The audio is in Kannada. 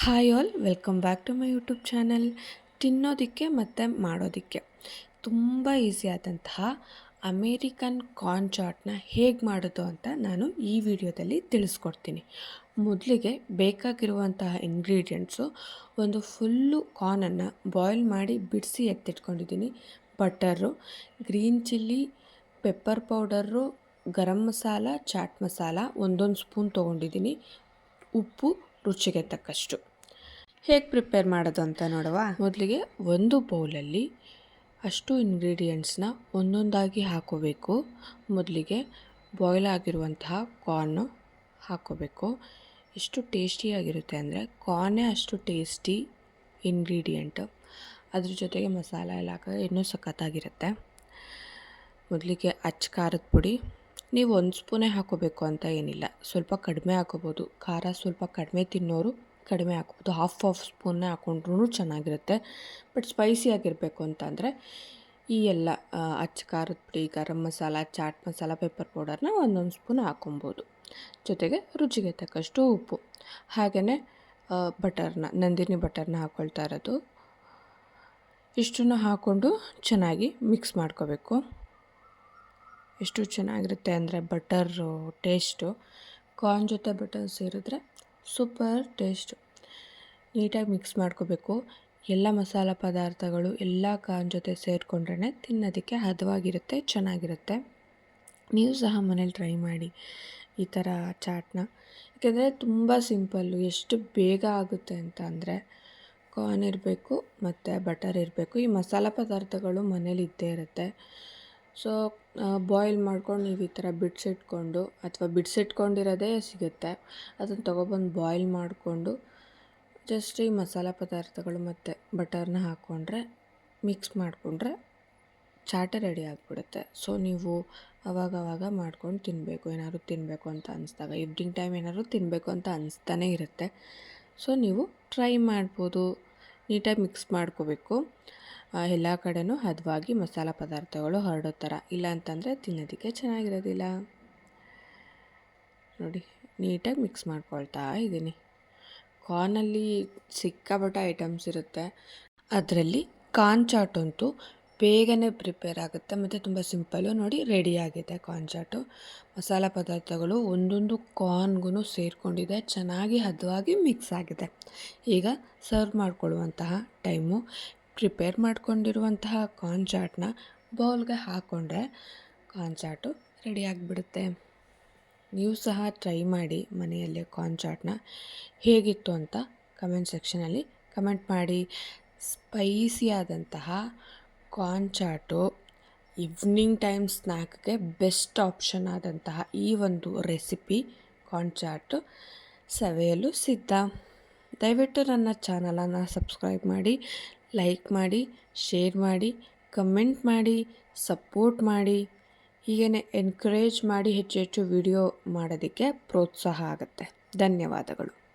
Hi all welcome back to my YouTube channel ತಿನ್ನೋದಕ್ಕೆ ಮತ್ತು ಮಾಡೋದಕ್ಕೆ. ತುಂಬ ಈಸಿ ಆದಂತಹ ಅಮೇರಿಕನ್ ಕಾರ್ನ್ ಚಾಟ್ನ ಹೇಗೆ ಮಾಡೋದು ಅಂತ ನಾನು ಈ ವಿಡಿಯೋದಲ್ಲಿ ತಿಳಿಸ್ಕೊಡ್ತೀನಿ. ಮೊದಲಿಗೆ ಬೇಕಾಗಿರುವಂತಹ ಇಂಗ್ರೀಡಿಯೆಂಟ್ಸು ಒಂದು ಫುಲ್ಲು ಕಾರ್ನನ್ನು ಬಾಯ್ಲ್ ಮಾಡಿ ಬಿಡಿಸಿ ಎತ್ತಿಟ್ಕೊಂಡಿದ್ದೀನಿ. Butter green chilli pepper powder garam masala chaat masala ಒಂದೊಂದು ಸ್ಪೂನ್ ತೊಗೊಂಡಿದ್ದೀನಿ. ಉಪ್ಪು ರುಚಿಗೆ ತಕ್ಕಷ್ಟು. ಹೇಗೆ ಪ್ರಿಪೇರ್ ಮಾಡೋದು ಅಂತ ನೋಡುವ? ಮೊದಲಿಗೆ ಒಂದು ಬೌಲಲ್ಲಿ ಅಷ್ಟು ಇಂಗ್ರೀಡಿಯೆಂಟ್ಸ್ನ ಒಂದೊಂದಾಗಿ ಹಾಕೋಬೇಕು. ಮೊದಲಿಗೆ ಬಾಯ್ಲ್ ಆಗಿರುವಂತಹ ಕಾರ್ನು ಹಾಕೋಬೇಕು. ಎಷ್ಟು ಟೇಸ್ಟಿಯಾಗಿರುತ್ತೆ ಅಂದರೆ ಕಾರ್ನೇ ಅಷ್ಟು ಟೇಸ್ಟಿ ಇಂಗ್ರೀಡಿಯೆಂಟ್ ಅದ್ರ ಜೊತೆಗೆ ಮಸಾಲ ಎಲ್ಲ ಹಾಕಿದ್ರೆ ಇನ್ನೂ ಸಖತ್ತಾಗಿರುತ್ತೆ. ಮೊದಲಿಗೆ ಅಚ್ಚ ಖಾರದ ಪುಡಿ ನೀವು ಒಂದು ಸ್ಪೂನೇ ಹಾಕೋಬೇಕು ಅಂತ ಏನಿಲ್ಲ. ಸ್ವಲ್ಪ ಕಡಿಮೆ ಹಾಕೋಬೋದು. ಖಾರ ಸ್ವಲ್ಪ ಕಡಿಮೆ ತಿನ್ನೋರು ಕಡಿಮೆ ಹಾಕ್ಬೋದು. ಹಾಫ್ ಹಾಫ್ ಸ್ಪೂನ್ನೇ ಹಾಕೊಂಡ್ರೂ ಚೆನ್ನಾಗಿರುತ್ತೆ. ಬಟ್ ಸ್ಪೈಸಿ ಆಗಿರಬೇಕು ಅಂತಂದರೆ ಈ ಎಲ್ಲ ಅಚ್ಚ ಖಾರದ ಪುಡಿ, ಗರಂ ಮಸಾಲ, ಚಾಟ್ ಮಸಾಲ, ಪೆಪ್ಪರ್ ಪೌಡರ್ನ ಒಂದೊಂದು ಸ್ಪೂನ್ ಹಾಕೊಬೋದು. ಜೊತೆಗೆ ರುಚಿಗೆ ತಕ್ಕಷ್ಟು ಉಪ್ಪು. ಹಾಗೆಯೇ ಬಟರ್ನ, ನಂದಿನಿ ಬಟರ್ನ ಹಾಕ್ಕೊಳ್ತಾ ಇರೋದು. ಇಷ್ಟನ್ನು ಹಾಕ್ಕೊಂಡು ಚೆನ್ನಾಗಿ ಮಿಕ್ಸ್ ಮಾಡ್ಕೋಬೇಕು. ಎಷ್ಟು ಚೆನ್ನಾಗಿರುತ್ತೆ ಅಂದರೆ ಬಟರು, ಟೇಸ್ಟು. ಕಾರ್ನ್ ಜೊತೆ ಬಟರ್ ಸೇರಿದ್ರೆ ಸೂಪರ್ ಟೇಸ್ಟು. ನೀಟಾಗಿ ಮಿಕ್ಸ್ ಮಾಡ್ಕೋಬೇಕು. ಎಲ್ಲ ಮಸಾಲ ಪದಾರ್ಥಗಳು ಎಲ್ಲ ಕಾರ್ನ್ ಜೊತೆ ಸೇರಿಕೊಂಡ್ರೆ ತಿನ್ನೋದಕ್ಕೆ ಹದವಾಗಿರುತ್ತೆ, ಚೆನ್ನಾಗಿರುತ್ತೆ. ನೀವು ಸಹ ಮನೇಲಿ ಟ್ರೈ ಮಾಡಿ ಈ ಥರ ಚಾಟ್ನ. ಯಾಕೆಂದರೆ ತುಂಬ ಸಿಂಪಲ್ಲು, ಎಷ್ಟು ಬೇಗ ಆಗುತ್ತೆ ಅಂತ ಅಂದರೆ ಕಾರ್ನ್ ಇರಬೇಕು ಮತ್ತು ಬಟರ್ ಇರಬೇಕು. ಈ ಮಸಾಲ ಪದಾರ್ಥಗಳು ಮನೇಲಿ ಇದ್ದೇ ಇರುತ್ತೆ. ಸೊ ಬಾಯ್ಲ್ ಮಾಡ್ಕೊಂಡು ನೀವು ಈ ಥರ ಬಿಡ್ಸಿಟ್ಕೊಂಡು ಅಥವಾ ಬಿಡ್ಸಿಟ್ಕೊಂಡಿರೋದೇ ಸಿಗುತ್ತೆ. ಅದನ್ನು ತೊಗೊಬಂದು ಬಾಯ್ಲ್ ಮಾಡಿಕೊಂಡು ಜಸ್ಟ್ ಈ ಮಸಾಲೆ ಪದಾರ್ಥಗಳು ಮತ್ತು ಬಟರ್ನ ಹಾಕ್ಕೊಂಡ್ರೆ ಮಿಕ್ಸ್ ಮಾಡಿಕೊಂಡ್ರೆ ಚಾಟೆ ರೆಡಿ ಆಗಿಬಿಡುತ್ತೆ. ಸೊ ನೀವು ಅವಾಗವಾಗ ಮಾಡ್ಕೊಂಡು ತಿನ್ನಬೇಕು ಏನಾದ್ರು ತಿನ್ನಬೇಕು ಅಂತ ಅನಿಸ್ದಾಗ ಈವ್ನಿಂಗ್ ಟೈಮ್ ಏನಾದ್ರು ತಿನ್ನಬೇಕು ಅಂತ ಅನಿಸ್ತಾನೆ ಇರುತ್ತೆ. ಸೊ ನೀವು ಟ್ರೈ ಮಾಡ್ಬೋದು. ನೀಟಾಗಿ ಮಿಕ್ಸ್ ಮಾಡ್ಕೋಬೇಕು. ಎಲ್ಲ ಕಡೆಯೂ ಹದವಾಗಿ ಮಸಾಲೆ ಪದಾರ್ಥಗಳು ಹರಡೋ ಥರ ಇಲ್ಲ ಅಂತಂದರೆ ತಿನ್ನೋದಕ್ಕೆ ಚೆನ್ನಾಗಿರೋದಿಲ್ಲ. ನೋಡಿ, ನೀಟಾಗಿ ಮಿಕ್ಸ್ ಮಾಡ್ಕೊಳ್ತಾ ಇದ್ದೀನಿ. ಕಾರ್ನಲ್ಲಿ ಸಿಕ್ಕಾಪಟ್ಟೆ ಐಟಮ್ಸ್ ಇರುತ್ತೆ. ಅದರಲ್ಲಿ ಕಾರ್ನ್ ಚಾಟ್ ಅಂತೂ ಬೇಗನೆ ಪ್ರಿಪೇರ್ ಆಗುತ್ತೆ. ಮತ್ತು ತುಂಬ ಸಿಂಪಲ್ಲು ನೋಡಿ ರೆಡಿ ಆಗಿದೆ ಕಾರ್ನ್ ಚಾಟು ಮಸಾಲ ಪದಾರ್ಥಗಳು ಒಂದೊಂದು ಕಾರ್ನ್ಗೂ ಸೇರಿಕೊಂಡಿದೆ. ಚೆನ್ನಾಗಿ ಹದವಾಗಿ ಮಿಕ್ಸ್ ಆಗಿದೆ. ಈಗ ಸರ್ವ್ ಮಾಡಿಕೊಳ್ಳುವಂತಹ ಟೈಮು ಪ್ರಿಪೇರ್ ಮಾಡಿಕೊಂಡಿರುವಂತಹ ಕಾರ್ನ್ ಚಾಟ್ನ ಬೌಲ್ಗೆ ಹಾಕ್ಕೊಂಡ್ರೆ ಕಾರ್ನ್ ಚಾಟು ರೆಡಿ ಆಗಿಬಿಡುತ್ತೆ. ನೀವು ಸಹ ಟ್ರೈ ಮಾಡಿ ಮನೆಯಲ್ಲೇ ಕಾರ್ನ್ ಚಾಟ್ನ ಹೇಗಿತ್ತು ಅಂತ ಕಮೆಂಟ್ ಸೆಕ್ಷನಲ್ಲಿ ಕಮೆಂಟ್ ಮಾಡಿ. ಸ್ಪೈಸಿ ಆದಂತಹ ಕಾರ್ನ್ ಚಾಟು ಈವ್ನಿಂಗ್ ಟೈಮ್ ಸ್ನ್ಯಾಕ್ಗೆ ಬೆಸ್ಟ್ ಆಪ್ಷನ್ ಆದಂತಹ ಈ ಒಂದು ರೆಸಿಪಿ ಕಾರ್ನ್ ಚಾಟು ಸವೆಯಲು ಸಿದ್ಧ. ದಯವಿಟ್ಟು ನನ್ನ ಚಾನಲನ್ನು ಸಬ್ಸ್ಕ್ರೈಬ್ ಮಾಡಿ ಲೈಕ್ ಮಾಡಿ ಶೇರ್ ಮಾಡಿ ಕಮೆಂಟ್ ಮಾಡಿ ಸಪೋರ್ಟ್ ಮಾಡಿ. ಹೀಗೇ ಎನ್ಕರೇಜ್ ಮಾಡಿ ಹೆಚ್ಚು ಹೆಚ್ಚು ವಿಡಿಯೋ ಮಾಡೋದಕ್ಕೆ ಪ್ರೋತ್ಸಾಹ ಆಗುತ್ತೆ. ಧನ್ಯವಾದಗಳು.